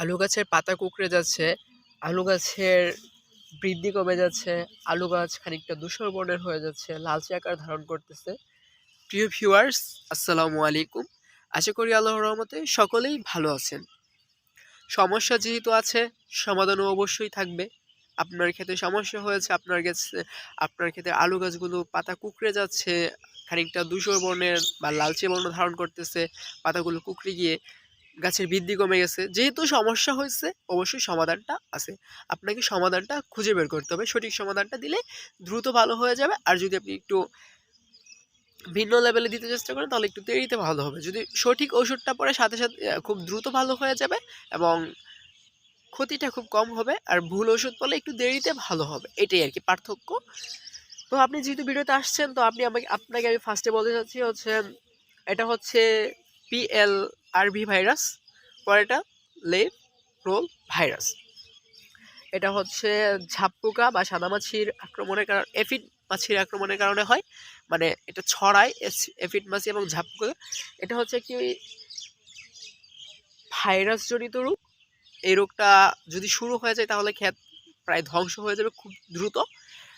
আলু গাছের পাতা কুঁকড়ে যাচ্ছে, আলু গাছের বৃদ্ধি কমে যাচ্ছে, আলু গাছ খানিকটা ধূসর বর্ণের হয়ে যাচ্ছে, লালচে আকার ধারণ করতেছে। প্রিয় ভিউয়ার্স আসসালামু আলাইকুম। আশা করি আল্লাহর রহমতে সকলেই ভালো আছেন। সমস্যা যেহেতু আছে, সমাধানও অবশ্যই থাকবে। আপনার ক্ষেত্রে সমস্যা হয়েছে, আপনার কাছে আপনার ক্ষেত্রে আলু গাছগুলো পাতা কুঁকড়ে যাচ্ছে, খানিকটা ধূসর বর্ণের বা লালচে বর্ণ ধারণ করতেছে, পাতাগুলো কুঁকড়ে গিয়ে গাছের বৃদ্ধি কমে গেছে। যেহেতু সমস্যা হয়েছে, অবশ্যই সমাধানটা আছে। আপনাকে সমাধানটা খুঁজে বের করতে হবে। সঠিক সমাধানটা দিলে দ্রুত ভালো হয়ে যাবে। আর যদি আপনি একটু ভিন্ন লেভেলে দিতে চেষ্টা করেন, তাহলে একটু দেরিতে ভালো হবে। যদি সঠিক ওষুধটা পরে সাথে সাথে খুব দ্রুত ভালো হয়ে যাবে এবং ক্ষতিটা খুব কম হবে আর ভুল ওষুধ পড়লে একটু দেরিতে ভালো হবে। এটাই আর কি পার্থক্য। তো আপনি যেহেতু ভিডিওতে আসছেন, তো আপনি আমাকে, আপনাকে আমি ফার্স্টে বলতে চাচ্ছি হচ্ছে, এটা হচ্ছে P L R V virus, পরেরটা লেভ রোল ভাইরাস। এটা হচ্ছে ঝাপপোকা বা সাদামাছির আক্রমণের কারণে, এফিড মাছির আক্রমণের কারণে হয়। মানে এটা ছড়ায় এফিড মাছি এবং ঝাপপোকা। এটা হচ্ছে একটি ভাইরাস জনিত রোগ। এই রোগটা যদি শুরু হয়ে যায় তাহলে ক্ষেত প্রায় ধ্বংস হয়ে যাবে খুব দ্রুত।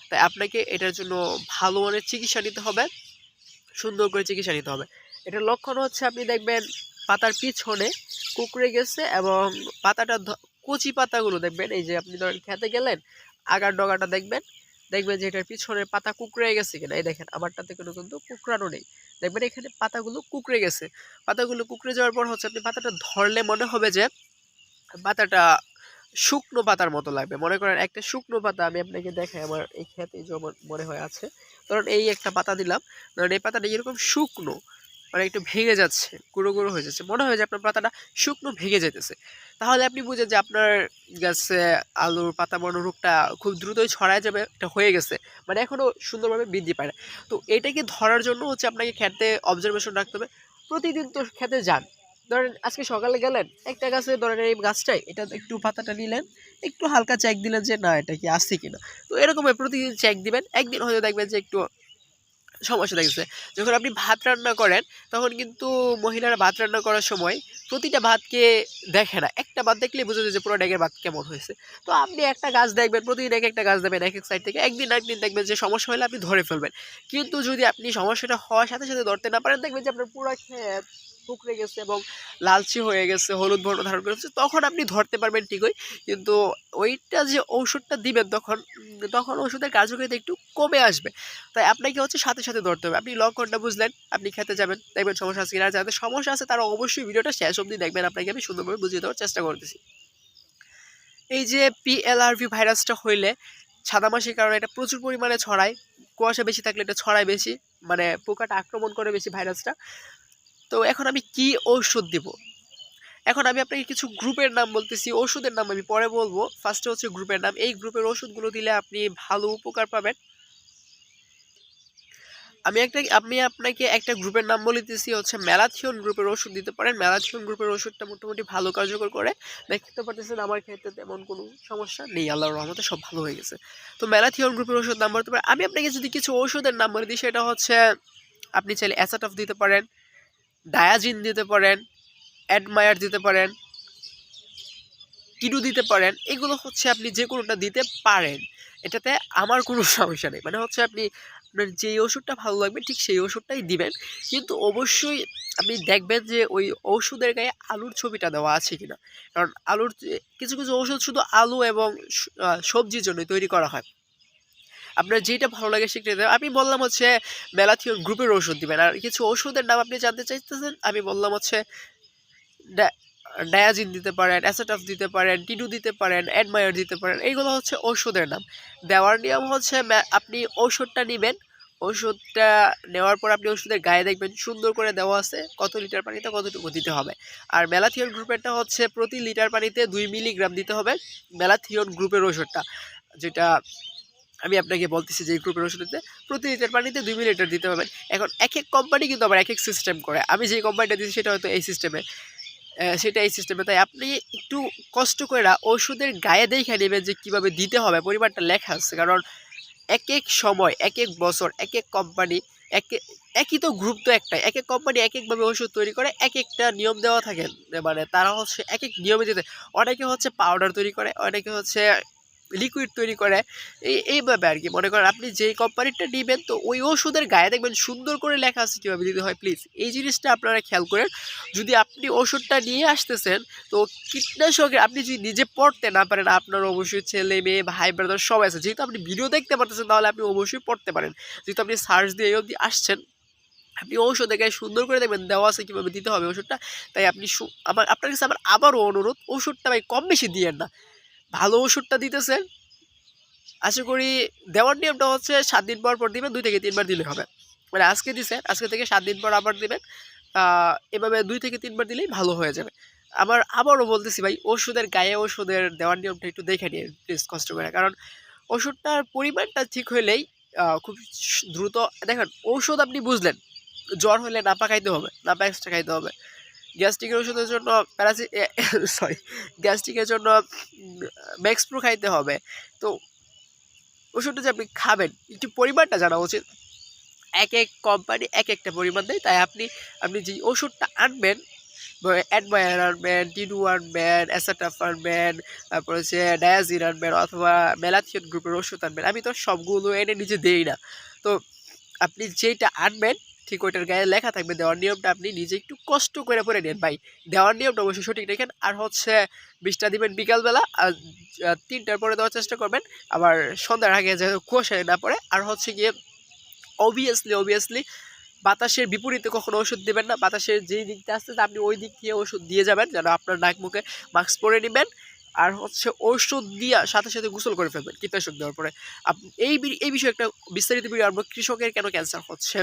তাই আপনাকে এটার জন্য ভালো মানের চিকিৎসা নিতে হবে, সুন্দর করে চিকিৎসা নিতে হবে। এটার লক্ষণ হচ্ছে আপনি দেখবেন পাতার পিছনে কুকড়ে গেছে এবং পাতাটা কচি পাতাগুলো দেখবেন, এই যে আপনি ধরেন খেতে গেলেন, আগার ডগাটা দেখবেন দেখবেন যে এটার পিছনে পাতা কুকড়ে গেছে কিনা। এই দেখেন আমারটাতে কোনো কিন্তু কুকড়ানো নেই। দেখবেন এখানে পাতাগুলো কুকড়ে গেছে। পাতাগুলো কুকড়ে যাওয়ার পর হচ্ছে আপনি পাতাটা ধরলে মনে হবে যে পাতাটা শুকনো পাতার মতো লাগবে। মনে করেন একটা শুকনো পাতা আমি আপনাকে দেখাই, আমার এই খেতে যেমন মনে হয় আছে। ধরুন এই একটা পাতা দিলাম, ধরুন এই পাতাটা এরকম শুকনো মানে একটু ভেঙে যাচ্ছে, গুঁড়ো গুঁড়ো হয়ে যাচ্ছে। মনে হয় যে আপনার পাতাটা শুকনো ভেঙে যেতেছে। তাহলে আপনি বুঝেন যে আপনার গাছে আলুর পাতা বর্ণ রোগটা খুব দ্রুতই ছড়ায় যাবে, এটা হয়ে গেছে। মানে এখনও সুন্দরভাবে বৃদ্ধি পায় না। তো এটাকে ধরার জন্য হচ্ছে আপনাকে খেতে অবজারভেশন রাখতে হবে। প্রতিদিন তো খেতে যান। ধরেন আজকে সকালে গেলেন, একটা গাছে ধরেন এই গাছটাই এটা একটু পাতাটা নিলেন, একটু হালকা চেক দিলেন যে না, এটা কি আসছে কিনা। তো এরকমভাবে প্রতিদিন চেক দিবেন। একদিন হয়তো দেখবেন যে একটু সমস্যা দেখছে যখন আপনি ভাত রান্না করেন, তখন কিন্তু মহিলারা ভাত রান্না করার সময় প্রতিটা ভাতকে দেখে না। একটা ভাত দেখলেই বোঝা যায় যে পুরো ড্যাগের ভাত কেমন হয়েছে। তো আপনি একটা গাছ দেখবেন, প্রতিদিন এক একটা গাছ দেবেন এক এক সাইড থেকে। একদিন একদিন দেখবেন যে সমস্যা হলে আপনি ধরে ফেলবেন। কিন্তু যদি আপনি সমস্যাটা হওয়ার সাথে সাথে ধরতে না পারেন, দেখবেন যে আপনার পুরো ক্ষেত পুকড়ে গেছে এবং লালচে হয়ে গেছে, হলুদ বর্ণ ধারণ করেছে তখন আপনি ধরতে পারবেন ঠিকই। কিন্তু ওইটা যে ওষুধটা দিবেন তখন তখন ওষুধের কার্যকারিতা একটু কমে আসবে। তাই আপনাকে হচ্ছে সাথে সাথে ধরতে হবে। আপনি লক্ষণটা বুঝলেন, আপনি খেতে যাবেন, দেখবেন সমস্যা আছে কিনা, যাদের সমস্যা আছে তারা অবশ্যই ভিডিওটা শেষ অবধি দেখবেন। আপনাকে আমি সুন্দরভাবে বুঝিয়ে দেওয়ার চেষ্টা করতেছি। এই যে পিএলআরভি ভাইরাসটা হইলে সাদামাছির কারণে এটা প্রচুর পরিমাণে ছড়ায়। কুয়াশা বেশি থাকলে এটা ছড়ায় বেশি মানে পোকাটা আক্রমণ করে বেশি ভাইরাসটা। তো এখন আমি কি ঔষধ দিব? এখন আমি আপনাকে কিছু গ্রুপের নাম বলতেছি ওষুধের নাম আমি পরে বলব। ফার্স্টে হচ্ছে গ্রুপের নাম। এই গ্রুপের ওষুধগুলো দিলে আপনি ভালো উপকার পাবেন। আমি একটা, আমি আপনাকে একটা গ্রুপের নাম বলে হচ্ছে ম্যালাথিয়ন গ্রুপের ওষুধ দিতে পারেন। ম্যালাথিয়ন গ্রুপের ওষুধটা মোটামুটি ভালো কার্যকর করে। দেখতে পারতেছেন, আমার ক্ষেত্রে তেমন কোনো সমস্যা নেই। আল্লাহর রহমতে সব ভালো হয়ে গেছে। তো ম্যালাথিয়ন গ্রুপের ওষুধ নাম বলতে পারেন। আমি আপনাকে যদি কিছু ওষুধের নাম বলে দিই, সেটা হচ্ছে আপনি চাইলে অ্যাসাটফ দিতে পারেন। ডায়াজিন দিতে পারেন অ্যাডমায়ার দিতে পারেন কিডু দিতে পারেন, এগুলো হচ্ছে আপনি যে কোনোটা দিতে পারেন। এটাতে আমার কোনো সমস্যা নেই। মানে হচ্ছে আপনি, আপনার যেই ওষুধটা ভালো লাগবে, ঠিক সেই ওষুধটাই দিবেন। কিন্তু অবশ্যই আপনি দেখবেন যে ওই ওষুধের গায়ে আলুর ছবিটা দেওয়া আছে কিনা। কারণ আলুর কিছু কিছু ওষুধ শুধু আলু এবং সবজির জন্যই তৈরি করা হয়। আপনার যেটা ভালো লাগে সেটা দেবেন আমি বললাম হচ্ছে ম্যালাথিয়ন গ্রুপের ওষুধ দিবেন। আর কিছু ওষুধের নাম আপনি জানতে চাইতেছেন? আমি বললাম হচ্ছে ডায়াজিন দিতে পারেন, অ্যাসেটফ দিতে পারেন, টিডু দিতে পারেন, অ্যাডমায়ার দিতে পারেন, এইগুলো হচ্ছে ওষুধের নাম। দেওয়ার নিয়ম হচ্ছে আপনি ওষুধটা নেবেন। ওষুধটা নেওয়ার পর আপনি ওষুধের গায়ে দেখবেন সুন্দর করে দেওয়া আছে, কত লিটার পানিতে কতটুকু দিতে হবে। আর ম্যালাথিয়ন গ্রুপেরটা হচ্ছে প্রতি লিটার পানিতে দুই মিলিগ্রাম দিতে হবে ম্যালাথিয়ন গ্রুপের ওষুধটা, যেটা আমি আপনাকে বলতেছি যে গ্রুপের ওষুধতে প্রতি লিটার পানিতে দুই মিলিলিটার দিতে পারবেন। এখন এক এক কোম্পানি কিন্তু আবার এক এক সিস্টেম করে। আমি যে কোম্পানিটা দিচ্ছি সেটা হয়তো এই সিস্টেমে সেটা এই সিস্টেমে তাই আপনি একটু কষ্ট করে ওষুধের গায়ে দেখে নেবেন যে কীভাবে দিতে হবে। পরিমাণটা লেখা আছে। কারণ এক এক সময় এক এক বছর এক এক কোম্পানি এক, একই তো গ্রুপ তো একটাই। এক এক কোম্পানি এক একভাবে ওষুধ তৈরি করে এক একটা নিয়ম দেওয়া থাকে। মানে তারা হচ্ছে এক এক নিয়মে দিতে অনেকে হচ্ছে পাউডার তৈরি করে, অনেকে হচ্ছে লিকুইড তৈরি করে। এই, এইভাবে আর কি মনে করেন আপনি যেই কোম্পানিটা নেবেন, তো ওই ওষুধের গায়ে দেখবেন সুন্দর করে লেখা আছে কীভাবে দিতে হয় প্লিজ এই জিনিসটা আপনারা খেয়াল করেন, যদি আপনি ওষুধটা নিয়ে আসতেছেন, তো কীটনাশকের আপনি যদি নিজে পড়তে না পারেন, আপনার অবশ্যই ছেলে মেয়ে, ভাই ব্রাদার সবাই আছে। যেহেতু আপনি ভিডিও দেখতে পারতেছেন, তাহলে আপনি অবশ্যই পড়তে পারেন। যেহেতু আপনি সার্চ দিয়ে এই অবধি আসছেন, আপনি ঔষধের গায়ে সুন্দর করে দেখবেন, দেওয়া আছে কীভাবে দিতে হবে ওষুধটা। তাই আপনি আমার, আপনার কাছে আমার আবারও অনুরোধ, ওষুধটা ভাই কম বেশি দিয়েন না। ভালো ওষুধটা দিতেছেন? আশা করি দেওয়ার নিয়মটা হচ্ছে সাত দিন পর পর দিবেন দুই থেকে তিনবার দিলে হবে। মানে আজকে দিছেন আজকে থেকে সাত দিন পর আবার দিবেন। এভাবে দুই থেকে তিনবার দিলেই ভালো হয়ে যাবে। আবার আবারও বলতেছি ভাই ওষুধের গায়ে ওষুধের দেওয়ার নিয়মটা একটু দেখে নিয়ে প্লিজ কষ্ট করে। কারণ ওষুধটার পরিমাণটা ঠিক আহ, খুব দ্রুত দেখেন ঔষধ আপনি বুঝলেন জ্বর হলে নাপা খাইতে হবে নাপা এক্সট্রা খাইতে হবে। গ্যাস্ট্রিকের ওষুধের জন্য প্যারাসি সরি গ্যাস্ট্রিকের জন্য ম্যাক্সপ্রো খাইতে হবে। তো ওষুধটা যে আপনি খাবেন, একটু পরিমাণটা জানা উচিত। এক এক কোম্পানি এক একটা পরিমাণ দেয়। তাই আপনি আপনি যে ওষুধটা আনবেন অ্যাডমায়ার আনবেন টিনু আনবেন অ্যাসাটাফ আনবেন, তারপর হচ্ছে ডায়াজিন আনবেন অথবা মেলাথিয়ন গ্রুপের ওষুধ আনবেন। আমি তো সবগুলো এনে নিজে দেই না। তো আপনি যেটা আনবেন ঠিক ওইটার গায়ে লেখা থাকবে, দেওয়ার নিয়মটা আপনি নিজে একটু কষ্ট করে পড়ে নেন ভাই। দেওয়ার নিয়মটা অবশ্যই সঠিক রেখেন, আর হচ্ছে বিষটা দিবেন বিকালবেলা, আর তিনটার পরে দেওয়ার চেষ্টা করবেন। আবার সন্ধ্যার আগে যেন কুয়াশায় না পড়ে, আর হচ্ছে গিয়ে অবভিয়াসলি অবভিয়াসলি বাতাসের বিপরীতে কখনো ওষুধ দেবেন না। বাতাসের যেই দিকটা আসছে আপনি ওই দিক দিয়ে ওষুধ দিয়ে যাবেন, যেন আপনার নাক মুখে মাস্ক পরে নেবেন। আর হচ্ছে ওষুধ দিয়া সাথে সাথে গোসল করে ফেলবেন, কীটনাশক দেওয়ার পরে। এই এই বিষয়ে একটা বিস্তারিত ভিডিও আনব, কৃষকের কেন ক্যান্সার হচ্ছে?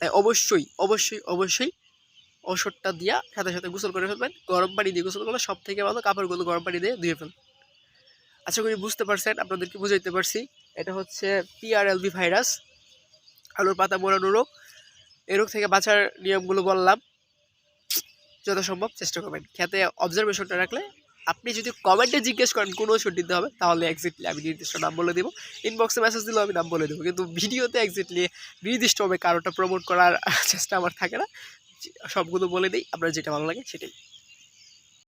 তাই অবশ্যই অবশ্যই অবশ্যই ওষুধটা দিয়া সাথে সাথে গোসল করে ফেলবেন। গরম পানি দিয়ে গোসল করলে সব থেকে ভালো কাপড়গুলো গরম পানি দিয়ে ধুয়ে ফেলবেন আশা করি বুঝতে পারছেন, আপনাদেরকে বুঝাইতে পারছি। এটা হচ্ছে পিআরএলভি ভাইরাস আলুর পাতা মোড়ানো রোগ। এই রোগ থেকে বাঁচার নিয়মগুলো বললাম। যথাসম্ভব চেষ্টা করবেন। খেতে অবজারভেশনটা রাখলে আপনি যদি কমেন্টে জিজ্ঞেস করেন কোনো ওষুধ দিতে হবে, তাহলে এক্সাক্টলি আমি নির্দিষ্ট নাম বলে দেবো। ইনবক্সে মেসেজ দিলেও আমি নাম বলে দেবো। কিন্তু ভিডিওতে এক্সাক্টলি নির্দিষ্টভাবে কারোটা প্রমোট করার চেষ্টা আমার থাকে না। সবগুলো বলে দিই, আপনার যেটা ভালো লাগে সেটাই।